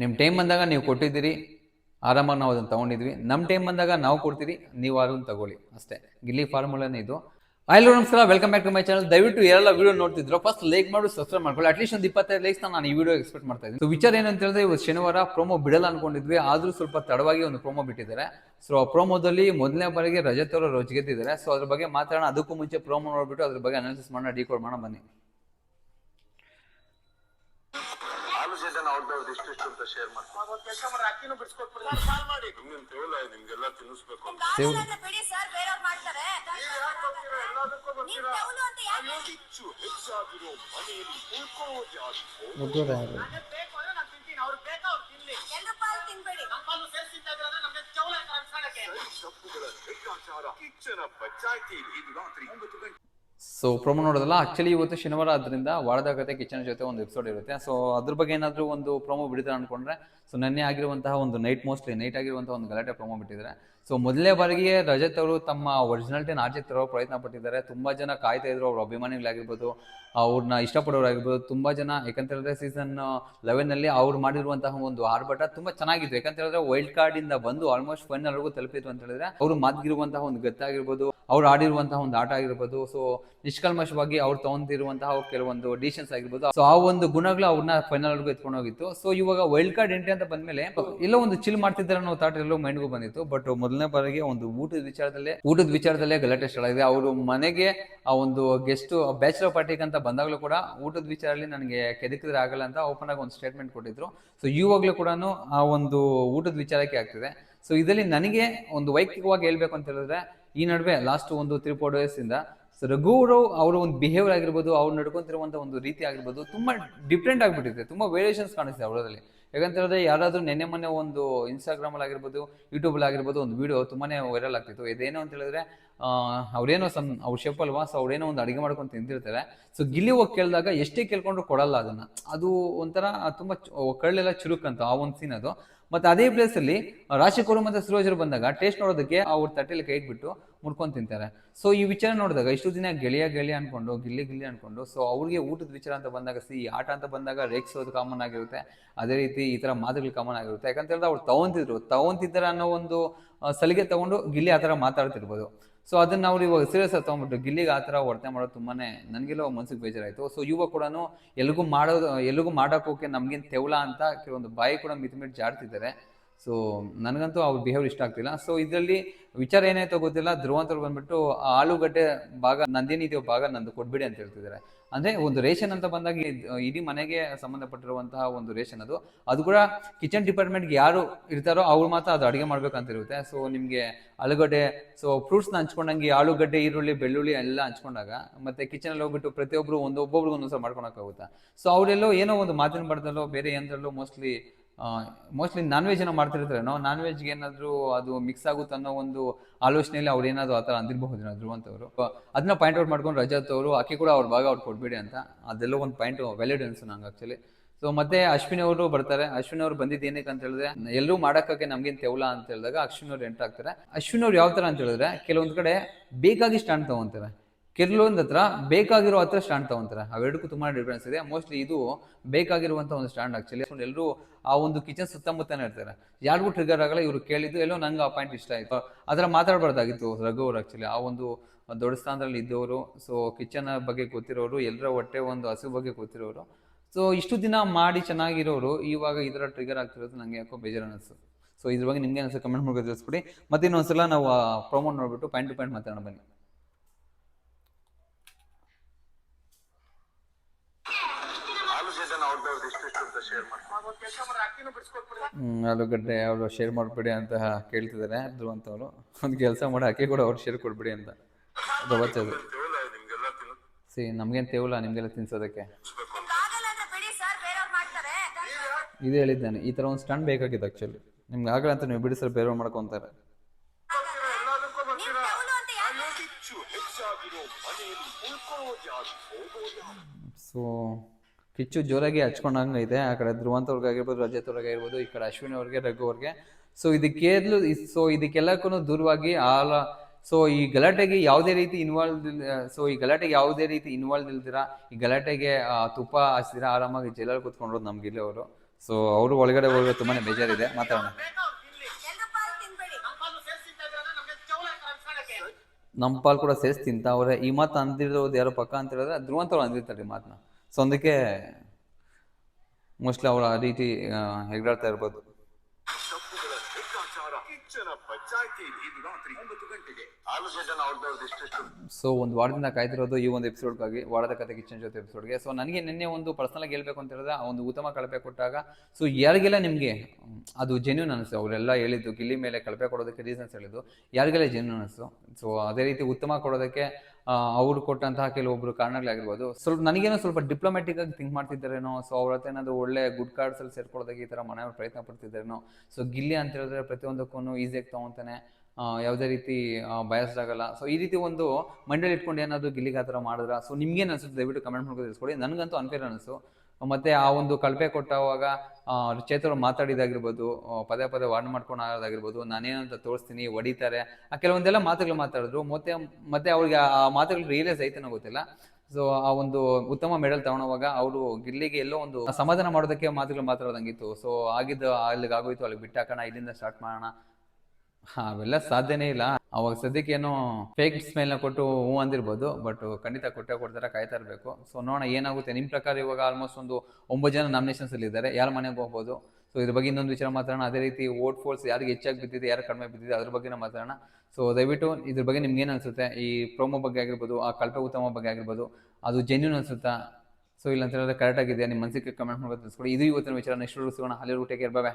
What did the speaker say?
ನಿಮ್ಮ ಟೈಮ್ ಬಂದಾಗ ನೀವು ಕೊಟ್ಟಿದ್ದೀರಿ, ಆರಾಮಾಗಿ ನಾವು ಅದನ್ನು ತೊಗೊಂಡಿದ್ವಿ. ನಮ್ಮ ಟೈಮ್ ಬಂದಾಗ ನಾವು ಕೊಡ್ತೀರಿ, ನೀವು ಅದನ್ನು ತಗೊಳ್ಳಿ. ಅಷ್ಟೇ. ಗಿಲ್ಲಿ ಫಾರ್ಮುಲಾನೇ ಇದು. ಎಲ್ಲರೂ, ನಮಸ್ಕಾರ. Welcome back to my channel ದಯವಿಟ್ಟು ಎಲ್ಲ ವಿಡಿಯೋ ನೋಡ್ತಿದ್ರು. ಫಸ್ಟ್ ಲೈಕ್ ಮಾಡಿ ಸಬ್ಸ್ಕ್ರೈಬ್ ಮಾಡ್ಕೊಳ್ಳಿ. ಅಟ್ಲೀಸ್ಟ್ ಒಂದು ಇಪ್ಪತ್ತೈದು ಲೈಕ್ಸ್ ನಾನು ಈ ವಿಡಿಯೋ ಎಕ್ಸ್ಪೆಕ್ಟ್ ಮಾಡ್ತಾ ಇದ್ದೀನಿ. ಸೊ ವಿಚಾರ ಏನಂತ ಹೇಳಿದ್ರೆ, ಇವತ್ತು ಶನಿವಾರ ಪ್ರೋಮೋ ಬಿಡಲ್ಲ ಅನ್ಕೊಂಡಿದ್ವಿ. ಆದರೂ ಸ್ವಲ್ಪ ತಡವಾಗಿ ಒಂದು ಪ್ರೋಮೋ ಬಿಟ್ಟಿದ್ದಾರೆ. ಸೊ ಆ ಪ್ರೋಮೋದಲ್ಲಿ ಮೊದಲನೇ ಬಾರಿಗೆ ರಜತ್ ಅವರು ಗೆದ್ದಿದ್ದಾರೆ ಸೊ ಅದ್ರ ಬಗ್ಗೆ ಮಾತಾಡೋಣ. ಅದಕ್ಕೂ ಮುಂಚೆ ಪ್ರೋಮೋ ನೋಡ್ಬಿಟ್ಟು ಅದ್ರ ಬಗ್ಗೆ ಅನಾಲಿಸಿಸ್ ಮಾಡೋಣ ಡಿಕೋಡ್ ಮಾಡೋಣ. ಬನ್ನಿ. ಅವ್ರದ್ದು ಇಷ್ಟಿಷ್ಟು ಅಂತ ಶೇರ್ ಮಾಡ್ತೀನಿ. ಅಕ್ಕಿನೂ ಬಿಡಿಸ್ಕೊಟ್ಬಿಡಿ ಕಾಲ್ ಮಾಡಿ. ನಿಮ್ಗೆ ತೇವಲ ನಿಮ್ಗೆಲ್ಲ ತಿನ್ನಿಸ್ಬೇಕು ಬಿಡಿ ಸರ್ ಬೇರೆಯವ್ರು ಮಾಡ್ತಾರೆ. ಹೆಚ್ಚು ಹೆಚ್ಚಾಗಿರೋ ಮನೆಯಲ್ಲಿ ಉಳ್ಕೊಳ್ಳೋ ಜಾಸ್ತಿ ನನಗೆ ಬೇಕು ಅವ್ರು ತಿನ್ಲಿ. ಎಲ್ಲರೂ ಪಾಲ್ ತಿನ್ಬೇಡಿ. ನಮ್ಮ ಸೇರ್ಸಿ ತಿಂತಿದ್ರೆ ನಮ್ಗೆ ಚೌಲ ಅನ್ಸಣಕ್ಕೆ ತಪ್ಪುಗಳ ಲೆಕ್ಕಾಚಾರ. ಕಿಚ್ಚನ ಪಂಚಾಯತಿ ಇದು ರಾತ್ರಿ ಒಂಬತ್ತು ಗಂಟೆ. ಸೊ ಪ್ರೊಮೋ ನೋಡೋದಲ್ಲ ಆಕ್ಚುಲಿ ಇವತ್ತು ಶನಿವಾರ ಆದ್ರಿಂದ ವಾರದ ಕತೆ ಕಿಚನ್ ಜೊತೆ ಒಂದು ಎಪಿಸೋಡ್ ಇರುತ್ತೆ. ಸೊ ಅದ್ರ ಬಗ್ಗೆ ಏನಾದರೂ ಒಂದು ಪ್ರೊಮೋ ಬಿಡ್ತಾರೆ ಅನ್ಕೊಂಡ್ರೆ ಸೊ ನೆನ್ನೆ ಆಗಿರುವಂತಹ ಒಂದು ನೈಟ್ ಮೋಸ್ಟ್ಲಿ ನೈಟ್ ಆಗಿರುವಂತಹ ಒಂದು ಗಲಾಟೆ ಪ್ರೊಮೋ ಬಿಟ್ಟಿದ್ದಾರೆ. ಸೊ ಮೊದಲೇ ಬಾರಿಗೆ ರಜತ್ ಅವರು ತಮ್ಮ ಒರಿಜಿನಾಲಿಟಿನ ಆಚೆ ತರೋ ಪ್ರಯತ್ನ ಪಟ್ಟಿದ್ದಾರೆ. ತುಂಬಾ ಜನ ಕಾಯ್ತಾ ಇದ್ರು, ಅವ್ರ ಅಭಿಮಾನಿಗಳಾಗಿರ್ಬೋದು ಅವ್ರನ್ನ ಇಷ್ಟಪಡೋರಾಗಿರ್ಬೋದು. ತುಂಬಾ ಜನ, ಯಾಕಂತ ಹೇಳಿದ್ರೆ ಸೀಸನ್ ಲೆವೆನ್ನಲ್ಲಿ ಅವ್ರು ಮಾಡಿರುವಂತಹ ಒಂದು ಆರ್ಭಟ ತುಂಬಾ ಚೆನ್ನಾಗಿತ್ತು. ಯಾಕಂತ ಹೇಳಿದ್ರೆ ವೈಲ್ಡ್ ಕಾರ್ಡ್ ಇಂದ ಬಂದು ಆಲ್ಮೋಸ್ಟ್ ಫೈನಲ್ ವರೆಗೂ ತಲುಪಿತ್ತು ಅಂತ ಹೇಳಿದ್ರೆ, ಅವರು ಮಾತಿಗಿರುವಂತಹ ಒಂದು ಗತ್ತಾಗಿರ್ಬೋದು, ಅವ್ರು ಆಡಿರುವಂತಹ ಒಂದು ಆಟ ಆಗಿರ್ಬೋದು. ಸೊ ನಿಷ್ಕಲ್ಮಶವಾಗಿ ಅವ್ರು ತಗೊಂಡಿರುವಂತಹ ಕೆಲವೊಂದು ಡಿಸಿಷನ್ಸ್ ಆಗಿರ್ಬೋದು. ಸೊ ಆ ಒಂದು ಗುಣಗಳು ಅವ್ರನ್ನ ಫೈನಲ್ ವರ್ಗೂ ಎತ್ಕೊಂಡು ಹೋಗಿತ್ತು. ಸೊ ಇವಾಗ ವೈಲ್ಡ್ ಕಾರ್ಡ್ ಎಂಟ್ರಿ ಅಂತ ಬಂದ್ಮೇಲೆ ಎಲ್ಲೋ ಒಂದು ಚಿಲ್ ಮಾಡ್ತಿದ್ದಾರೆ ಅನ್ನೋ ಥಾಟ್ ಎಲ್ಲೋ ಮೈಂಡ್ಗೂ ಬಂದಿತ್ತು. ಬಟ್ ಮೊದಲನೇ ಬಾರಿಗೆ ಒಂದು ಊಟದ ವಿಚಾರದಲ್ಲೇ ಊಟದ ವಿಚಾರದಲ್ಲೇ ಗಲಾಟೆ ಸ್ಟಾರ್ಟ್ ಆಗಿದೆ. ಅವರು ಮನೆಗೆ ಆ ಒಂದು ಗೆಸ್ಟ್ ಬ್ಯಾಚುಲರ್ ಪಾರ್ಟಿಗೆ ಅಂತ ಬಂದಾಗಲೂ ಕೂಡ ಊಟದ ವಿಚಾರದಲ್ಲಿ ನನಗೆ ಕೆದಕಿದ್ರೆ ಆಗಲ್ಲ ಅಂತ ಓಪನ್ ಆಗಿ ಒಂದು ಸ್ಟೇಟ್ಮೆಂಟ್ ಕೊಟ್ಟಿದ್ರು. ಸೊ ಇವಾಗಲೂ ಕೂಡ ಆ ಒಂದು ಊಟದ ವಿಚಾರಕ್ಕೆ ಆಗ್ತಿದೆ. ಸೊ ಇದರಲ್ಲಿ ನನಗೆ ಒಂದು ವೈಯಕ್ತಿಕವಾಗಿ ಹೇಳ್ಬೇಕು ಅಂತ ಹೇಳಿದ್ರೆ, ಈ ನಡುವೆ ಲಾಸ್ಟ್ ಒಂದು ತ್ರೀ ಫೋರ್ ಡೇಸ್ ಇಂದ ಸೊ ರಘುವರು ಅವರ ಒಂದು ಬಿಹೇವಿಯರ್ ಆಗಿರ್ಬೋದು, ಅವ್ರು ನಡ್ಕೊಂತಿರುವಂಥ ಒಂದು ರೀತಿ ಆಗಿರ್ಬೋದು, ತುಂಬಾ ಡಿಫ್ರೆಂಟ್ ಆಗಿಬಿಟ್ಟಿದೆ. ತುಂಬಾ ವೇರಿಯೇಷನ್ಸ್ ಕಾಣಿಸ್ತಿದೆ ಅವರಲ್ಲಿ ಯಾಕಂತ ಹೇಳಿದ್ರೆ ಯಾರಾದ್ರೂ ನೆನ್ನೆ ಮೊನ್ನೆ ಒಂದು ಇನ್ಸ್ಟಾಗ್ರಾಮ್ ಅಲ್ಲಿ ಆಗಿರ್ಬೋದು ಯೂಟ್ಯೂಬ್ ಅಲ್ಲಿ ಆಗಿರ್ಬೋದು ಒಂದು ವಿಡಿಯೋ ತುಂಬಾನೇ ವೈರಲ್ ಆಗ್ತಿತ್ತು. ಇದೇನು ಅಂತ ಹೇಳಿದ್ರೆ ಅವ್ರೇನೋ ಸಮ್, ಅವ್ರ ಶೆಫ್ ಅಲ್ವಾ ಸೊ ಅವ್ರೇನೋ ಒಂದು ಅಡಿಗೆ ಮಾಡ್ಕೊಂಡು ತಿಂತಿರ್ತಾರೆ ಸೊ ಗಿಲ್ಲಿ ಹೋಗಿ ಕೇಳಿದಾಗ ಎಷ್ಟೇ ಕೇಳ್ಕೊಂಡ್ರು ಕೊಡಲ್ಲ ಅದನ್ನ. ಅದು ಒಂಥರ ತುಂಬಾ ಕಳ್ಳೆಲ್ಲ ಚುರುಕಂತ ಆ ಒಂದು ಸೀನ್ ಅದು. ಮತ್ತೆ ಅದೇ ಪ್ಲೇಸ್ ಅಲ್ಲಿ ರಾಶಿಕರು ಮತ್ತೆ ಸುರೋಜರು ಬಂದಾಗ ಟೇಸ್ಟ್ ನೋಡೋದಕ್ಕೆ ಅವ್ರ ತಟ್ಟೆಲಿ ಕೈ ಬಿಟ್ಟು ಮುಡ್ಕೊಂಡು ತಿಂತಾರೆ. ಸೊ ಈ ವಿಚಾರ ನೋಡಿದಾಗ ಇಷ್ಟು ದಿನ ಗೆಳೆಯ ಗೆಳೆಯ ಅನ್ಕೊಂಡು, ಗಿಲ್ಲಿ ಗಿಲ್ಲಿ ಅನ್ಕೊಂಡು ಸೊ ಅವ್ರಿಗೆ ಊಟದ ವಿಚಾರ ಅಂತ ಬಂದಾಗ ಸಿ ಆಟ ಅಂತ ಬಂದಾಗ ರೇಗ್ಸೋದು ಕಾಮನ್ ಆಗಿರುತ್ತೆ. ಅದೇ ರೀತಿ ಈ ತರ ಮಾತುಗಳು ಕಾಮನ್ ಆಗಿರುತ್ತೆ. ಯಾಕಂತ ಹೇಳಿದ್ರೆ ಅವ್ರು ತಗೊಂತಿದ್ರು. ತಗೊಂತಿದ್ದಾರೆ ಅನ್ನೋ ಒಂದು ಸಲಿಗೆ ತಗೊಂಡು ಗಿಲ್ಲಿ ಆ ತರ ಮಾತಾಡ್ತಿರ್ಬೋದು. ಸೊ ಅದನ್ನ ನಾವು ಇವಾಗ ಸೀರಿಯಸ್ ಆಗಿ ತೊಗೊಂಡ್ಬಿಟ್ಟು ಗಿಲ್ಲಿಗೆ ಆ ಥರ ವರ್ತನೆ ಮಾಡೋದು ತುಂಬಾನೇ ನನಗೆಲ್ಲೋ ಮನ್ಸಿಗೆ ಬೇಜಾರಾಯಿತು. ಸೊ ಇವಾಗ ಕೂಡ ಎಲ್ಗೂ ಮಾಡೋದು ಎಲ್ಗೂ ಮಾಡೋಕೆ ನಮ್ಗೇನು ತೆವಲ ಅಂತ ಕೆಲವೊಂದು ಬಾಯಿ ಕೂಡ ಮಿತಿ ಜಾಡ್ತಿದ್ದಾರೆ. ಸೊ ನನಗಂತೂ ಅವ್ರ ಬಿಹೇವ್ ಇಷ್ಟ ಆಗ್ತಿಲ್ಲ. ಸೊ ಇದರಲ್ಲಿ ವಿಚಾರ ಏನಾಯ್ತೋ ಗೊತ್ತಿಲ್ಲ. ಧ್ರುವಂತರು ಬಂದ್ಬಿಟ್ಟು ಆ ಆಲೂಗಡ್ಡೆ ಭಾಗ ನಂದೇನಿದೆಯೋ ಭಾಗ ನಂದು ಕೊಟ್ಬಿಡಿ ಅಂತ ಹೇಳ್ತಿದ್ದಾರೆ. ಅಂದ್ರೆ ಒಂದು ರೇಷನ್ ಅಂತ ಬಂದಾಗ ಇಡೀ ಮನೆಗೆ ಸಂಬಂಧಪಟ್ಟಿರುವಂತಹ ಒಂದು ರೇಷನ್ ಅದು. ಅದು ಕೂಡ ಕಿಚನ್ ಡಿಪಾರ್ಟ್ಮೆಂಟ್ಗೆ ಯಾರು ಇರ್ತಾರೋ ಅವ್ರು ಮಾತ್ರ ಅದು ಅಡುಗೆ ಮಾಡ್ಬೇಕಂತ ಇರುತ್ತೆ ಸೊ ನಿಮಗೆ ಆಲೂಗಡ್ಡೆ ಸೊ ಫ್ರೂಟ್ಸ್ನ ಹಂಚ್ಕೊಂಡಂಗೆ ಆಲೂಗಡ್ಡೆ, ಈರುಳ್ಳಿ, ಬೆಳ್ಳುಳ್ಳಿ ಎಲ್ಲ ಹಂಚ್ಕೊಂಡಾಗ ಮತ್ತೆ ಕಿಚನಲ್ಲಿ ಹೋಗ್ಬಿಟ್ಟು ಪ್ರತಿಯೊಬ್ಬರು ಒಂದು ಒಂದೊಂದು ಸಹ ಸೊ ಅವರೆಲ್ಲೋ ಏನೋ ಒಂದು ಮಾತಿನ ಬಡ್ದಲ್ಲೋ ಬೇರೆ ಏನರಲ್ಲೋ ಮೋಸ್ಟ್ಲಿ ಮೋಸ್ಟ್ಲಿ ನಾನ್ ವೆಜ್ ಏನೋ ಮಾಡ್ತಿರ್ತಾರೇನೋ ನಾನ್ ವೆಜ್ಗೆ ಏನಾದರೂ ಅದು ಮಿಕ್ಸ್ ಆಗುತ್ತೆ ಅನ್ನೋ ಒಂದು ಆಲೋಚನೆಯಲ್ಲಿ ಅವ್ರು ಏನಾದ್ರು ಆ ಥರ ಅಂದಿರಬಹುದು ಧ್ರುವಂತವರು ಅದನ್ನ ಪಾಯಿಂಟ್ ಔಟ್ ಮಾಡ್ಕೊಂಡು ರಜತ್ ಅವರು ಆಕೆ ಕೂಡ ಅವ್ರು ಭಾಗ ಅವ್ರು ಕೊಡ್ಬೇಡಿ ಅಂತ. ಅದೆಲ್ಲ ಒಂದು ಪಾಯಿಂಟ್ ವ್ಯಾಲಿಡ್ ಅನ್ಸು ನಂಗೆ ಆಕ್ಚುಲಿ ಸೊ ಮತ್ತೆ ಅಶ್ವಿನಿ ಅವರು ಬರ್ತಾರೆ. ಅಶ್ವಿನಿ ಅವರು ಬಂದಿದ್ದು ಏನಕ್ಕೆ ಅಂತ ಹೇಳಿದ್ರೆ, ಎಲ್ಲರೂ ಮಾಡಕ್ಕೆ ನಮ್ಗೇನ್ ತೆವಲ ಅಂತ ಹೇಳಿದಾಗ ಅಶ್ವಿನಿ ಅವ್ರು ಎಂಟ್ರ್ ಆಗ್ತಾರೆ. ಅಶ್ವಿನಿ ಅವ್ರು ಯಾವ ಥರ ಅಂತ ಹೇಳಿದ್ರೆ, ಕೆಲವೊಂದು ಕಡೆ ಬೇಕಾಗಿ ಸ್ಟ್ಯಾಂಡ್ ತಗೊಂತಾರೆ. ಕೆಲವೊಂದ್ ಹತ್ರ ಬೇಕಾಗಿರೋ ಹತ್ರ ಸ್ಟ್ಯಾಂಡ್ ತಗೊಂತಾರೆ. ಅವೆರಡಕ್ಕೂ ತುಂಬಾ ಡಿಫ್ರೆನ್ಸ್ ಇದೆ. ಮೋಸ್ಟ್ಲಿ ಇದು ಬೇಕಾಗಿರುವಂತ ಒಂದು ಸ್ಟ್ಯಾಂಡ್ ಆಕ್ಚುಲಿ ಎಲ್ಲರೂ ಆ ಒಂದು ಕಿಚನ್ ಸುತ್ತಮುತ್ತನೇ ಇರ್ತಾರೆ. ಯಾರಿಗೂ ಟ್ರಿಗರ್ ಆಗಲ್ಲ, ಇವರು ಕೇಳಿದ್ದು ಎಲ್ಲೋ ನಂಗೆ ಆ ಪಾಯಿಂಟ್ ಇಷ್ಟ ಆಯ್ತು. ಅದರ ಮಾತಾಡಬಾರ್ದಾಗಿತ್ತು ರಘು ಅವ್ರು ಆಕ್ಚುಲಿ ಆ ಒಂದು ದೊಡ್ಡ ಸ್ಥಾನದಲ್ಲಿ ಇದ್ದವರು ಸೊ ಕಿಚನ್ ಬಗ್ಗೆ ಗೊತ್ತಿರೋರು ಎಲ್ಲರ ಹೊಟ್ಟೆ ಒಂದು ಹಸು ಬಗ್ಗೆ ಗೊತ್ತಿರೋರು. ಸೊ ಇಷ್ಟು ದಿನ ಮಾಡಿ ಚೆನ್ನಾಗಿರೋರು, ಇವಾಗ ಇದರ ಥರ ಟ್ರಿಗರ್ ಆಗ್ತಿರೋದು ನನಗೆ ಯಾಕೋ ಬೇಜಾರು ಅನಿಸ್ತು. ಸೊ ಇದ್ರ ಬಗ್ಗೆ ನಿಮ್ಗೆ ಅನಿಸ್ತು ಕಮೆಂಟ್ ಮಾಡ್ಕೊಂಡು ತಿಳಿಸ್ಬಿಡಿ ಮತ್ತೆ ಇನ್ನೊಂದ್ಸಲ ನಾವು ಪ್ರೊಮೋಟ್ ನೋಡ್ಬಿಟ್ಟು ಪಾಯಿಂಟ್ ಟು ಪಾಯಿಂಟ್ ಮಾತಾಡೋಣ ಬನ್ನಿ ಆಲೋಚನೆ ಅವ್ರದ್ದು ಇಷ್ಟಿಷ್ಟು ಅಂತ ಶೇರ್ ಮಾಡ್ತಾರೆ ಒಂದ್ ಕೆಲಸ ಮಾಡಿ ಅಕ್ಕಿನೂ ಬಿಡಿಸ್ಕೊಟ್ಬಿಡಿ ಹ್ಮ್, ಆಲೂಗಡ್ಡೆ ಅವರು ಶೇರ್ ಮಾಡಿಬಿಡಿ ಅಂತ ಕೇಳ್ತಿದ್ದಾರೆ ಧ್ರುವಂತವರು ಒಂದು ಕೆಲಸ ಮಾಡಿ ಅಕ್ಕಿ ಕೂಡ ಅವ್ರು ಶೇರ್ ಕೊಡ್ಬಿಡಿ ಅಂತ. ಅದು ಸಿ, ನಮ್ಗೇನು ತೇವಲ್ಲ ನಿಮಗೆಲ್ಲ ತಿನ್ಸೋದಕ್ಕೆ. ಇದು ಹೇಳಿದ್ದಾನೆ, ಈ ಥರ ಒಂದು ಸ್ಟಂಡ್ ಬೇಕಾಗಿತ್ತು ಆ್ಯಕ್ಚುಲಿ ನಿಮ್ಗೆ ಆಗಲ್ಲ ಅಂತ ನೀವು ಬಿಡಿಸಲು ಬೇರೆ ಮಾಡ್ಕೊತಾರೆ. ಸೊ ಕಿಚ್ಚು ಜೋರಾಗಿ ಹಚ್ಕೊಂಡಂಗೆ ಇದೆ ಆ ಕಡೆ ಧ್ರುವಂತ ಆಗಿರ್ಬೋದು, ರಜತ್ ಆಗಿರ್ಬೋದು, ಈ ಕಡೆ ಅಶ್ವಿನಿ ಅವ್ರಿಗೆ, ರಘು ಅವ್ರಿಗೆ. ಸೊ ಇದಕ್ಕೆಲ್ಲೂ ಸೊ ಇದಕ್ಕೆಲ್ಲಕ್ಕೂ ದೂರವಾಗಿ ಆಲ ಸೊ ಈ ಗಲಾಟೆಗೆ ಯಾವುದೇ ರೀತಿ ಇನ್ವಾಲ್ವ್ ಸೊ ಈ ಗಲಾಟೆಗೆ ಯಾವುದೇ ರೀತಿ ಇನ್ವಾಲ್ವ್ ಇಲ್ದಿರ, ಈ ಗಲಾಟೆಗೆ ತುಪ್ಪ ಹಚ್ದಿರ ಆರಾಮಾಗಿ ಜೈಲಲ್ಲಿ ಕೂತ್ಕೊಂಡ್ರು ನಮ್ಗೆ ಇಲ್ಲಿ ಅವರು. ಸೊ ಅವರು ಒಳಗಡೆ ಹೋಗೋದು ತುಂಬಾ ಬೇಜಾರಿದೆ. ಮಾತಾಡೋಣ. ನಮ್ಮ ಪಾಲು ಕೂಡ ಸೇರಿಸಿ ತಿಂತಾವ್ರೆ. ಈ ಮಾತು ಅಂದಿರೋದು ಯಾರೋ ಪಕ್ಕ ಅಂತ ಹೇಳಿದ್ರೆ ಧ್ರುವಂತವ್ರು ಅಂದಿರ್ತಾರೆ ಮಾತನ್ನ ಸೊ ಅದಕ್ಕೆ ಮೋಸ್ಟ್ಲಿ ಅವರು ಆ ರೀತಿ ಹೆಗ್ಡಾಡ್ತಾ ಇರ್ಬೋದು. ಸೊ ಒಂದು ವಾರದಿಂದ ಕಾಯ್ತಿರೋದು ಈ ಒಂದು ಎಪಿಸೋಡ್ಗಾಗಿ ವಾರದ ಕತೆ ಕಿಚನ್ ಜೊತೆ ಎಪಿಸೋಡ್ಗೆ ಸೊ ನನಗೆ ನಿನ್ನೆ ಒಂದು ಪರ್ಸನಲ್ ಆಗಿ ಹೇಳ್ಬೇಕು ಅಂತ ಹೇಳಿದ್ರೆ, ಆ ಒಂದು ಉತ್ತಮ ಕಳಪೆ ಕೊಟ್ಟಾಗ ಸೊ ಯಾರಿಗೆಲ್ಲ ನಿಮಗೆ, ಅದು ಜೆನ್ಯೂನ್ ಅನಿಸ್ತು? ಅವರೆಲ್ಲ ಹೇಳಿದ್ದು, ಗಿಲ್ಲಿ ಮೇಲೆ ಕಳಪೆ ಕೊಡೋದಕ್ಕೆ ರೀಸನ್ಸ್ ಹೇಳಿದ್ದು, ಯಾರಿಗೆಲ್ಲ ಜೆನ್ಯೂನ್ ಅನಿಸ್ತು? ಸೊ ಅದೇ ರೀತಿ ಉತ್ತಮ ಕೊಡೋದಕ್ಕೆ ಅವ್ರು ಕೊಟ್ಟಂತಹ ಕೆಲವೊಬ್ರು ಕಾರಣಗಳಾಗಿರ್ಬೋದು. ಸ್ವಲ್ಪ ನನಗೇನೋ ಸ್ವಲ್ಪ ಡಿಪ್ಲೊಮ್ಯಾಟಿಕ್ ಆಗಿ ಥಿಂಕ್ ಮಾಡ್ತಿದ್ದಾರೇನೋ, ಸೊ ಅವ್ರ ಹತ್ರ ಏನಾದ್ರು ಒಳ್ಳೆ ಗುಡ್ ಕಾರ್ಡ್ಸ್ ಅಲ್ಲಿ ಸೇರ್ಕೊಳ್ಳೋದಕ್ಕೆ ಈ ತರ ಮನೆಯವ್ರು ಪ್ರಯತ್ನ ಪಡ್ತಿದ್ದಾರೇನೋ, ಸೊ ಗಿಲ್ಲಿ ಅಂತ ಹೇಳಿದ್ರೆ ಪ್ರತಿಯೊಂದಕ್ಕೂ ಈಸಿಯಾಗಿ ತಗೊತಾನೆ. ಯಾವುದೇ ರೀತಿ ಬಯಸ್ಡ್ ಆಗಲ್ಲ ಸೊ ಈ ರೀತಿ ಒಂದು ಮಂಡಳಿ ಇಟ್ಕೊಂಡು ಏನಾದರೂ ಗಿಲ್ಲಿಗೆ ಆ ಥರ ಮಾಡಿದ್ರ ಸೊ ನಿಮ್ಗೇನು ಅನ್ಸುತ್ತೆ? ದಯವಿಟ್ಟು ಕಮೆಂಟ್ ಮಾಡ್ಕೊಂಡು ತಿಳಿಸ್ಕೊಡಿ. ನನಗಂತೂ ಅನ್ಫೇರ್ ಅನಿಸ್ತು ಮತ್ತೆ ಆ ಒಂದು ಕಳಪೆ ಕೊಟ್ಟವಾಗ ಚೇತರು ಮಾತಾಡಿದಾಗಿರ್ಬೋದು ಪದೇ ಪದೇ ವಾರ್ನ್ ಮಾಡ್ಕೊಂಡು ಆಗೋದಾಗಿರ್ಬೋದು ನಾನೇನಂತ ತೋರಿಸ್ತೀನಿ, ಹೊಡಿತಾರೆ. ಆ, ಕೆಲವೊಂದೆಲ್ಲ ಮಾತುಗಳು ಮಾತಾಡಿದ್ರು. ಮತ್ತೆ ಮತ್ತೆ ಅವ್ರಿಗೆ ಆ ಮಾತುಗಳು ರಿಯಲೈಸ್ ಐತನೋ ಗೊತ್ತಿಲ್ಲ. ಸೊ ಆ ಒಂದು ಉತ್ತಮ ಮೆಡಲ್ ತಗೊಳೋವಾಗ ಅವರು ಗಿಲ್ಲಿಗೆ ಎಲ್ಲೋ ಒಂದು ಸಮಾಧಾನ ಮಾಡೋದಕ್ಕೆ ಮಾತುಗಳು ಮಾತಾಡೋದಂಗಿತ್ತು. ಸೊ ಆಗಿದ್ದು ಅಲ್ಲಿಗೆ ಆಗೋಯ್ತು ಅಲ್ಲಿಗೆ ಬಿಟ್ಟಾಕೋಣ, ಇಲ್ಲಿಂದ ಸ್ಟಾರ್ಟ್ ಮಾಡೋಣ. ಅವೆಲ್ಲ ಸಾಧ್ಯನೇ ಇಲ್ಲ. ಅವಾಗ ಸದ್ಯಕ್ಕೆ ಏನೋ ಫೇಕ್ ಸ್ಮೆಲ್ನ ಕೊಟ್ಟು ಹೂ ಅಂದಿರ್ಬೋದು ಬಟ್ ಖಂಡಿತ ಕೊಟ್ಟೆ ಕೊಡ್ತಾರೆ, ಕಾಯ್ತಾ ಇರಬೇಕು. ಸೊ ನೋಡೋಣ, ಏನಾಗುತ್ತೆ? ನಿಮ್ಮ ಪ್ರಕಾರ ಇವಾಗ ಆಲ್ಮೋಸ್ಟ್ ಒಂದು ಒಂಬತ್ತು ಜನ ನಾಮಿನೇಷನ್ಸ್ ಅಲ್ಲಿ ಇದ್ದಾರೆ. ಯಾರ ಮನೆಗೆ ಹೋಗ್ಬೋದು? ಸೊ ಇದ್ರ ಬಗ್ಗೆ ಇನ್ನೊಂದು ವಿಚಾರ ಮಾತಾಡೋಣ. ಅದೇ ರೀತಿ ವೋಟ್ ಫೋರ್ಸ್ ಯಾರಿಗೆ ಹೆಚ್ಚಾಗಿ ಬಿದ್ದಿದೆ, ಯಾರು ಕಡಿಮೆ ಬಿದ್ದಿದೆ, ಅದ್ರ ಬಗ್ಗೆ ಮಾತಾಡೋಣ. ಸೊ ದಯವಿಟ್ಟು ಇದ್ರ ಬಗ್ಗೆ ನಿಮ್ಗೆ ಏನು ಅನ್ಸುತ್ತೆ? ಈ ಪ್ರೋಮೋ ಬಗ್ಗೆ ಆಗಿರ್ಬೋದು, ಆ ಕಲ್ಪೆ ಉತ್ತಮ ಬಗ್ಗೆ ಆಗಿರ್ಬೋದು, ಅದು ಜೆನ್ಯೂನ್ ಅನ್ಸುತ್ತಾ? ಸೊ ಇಲ್ಲ ಅಂತ ಹೇಳಿದ್ರೆ ಕರೆಕ್ಟ್ ಆಗಿದೆ ನಿಮ್ಮ ಮನಸ್ಸಿಗೆ ಕಮೆಂಟ್ ಮಾಡೋದು ತಿಳಿಸ್ಕೊಡಿ ಇದು ಇವತ್ತಿನ ವಿಚಾರ. ನೆಕ್ಸ್ಟ್ ಸಿಗೋಣ. ಅಲ್ಲಿ ಟೇಕ್ ಇರ್ಬೇ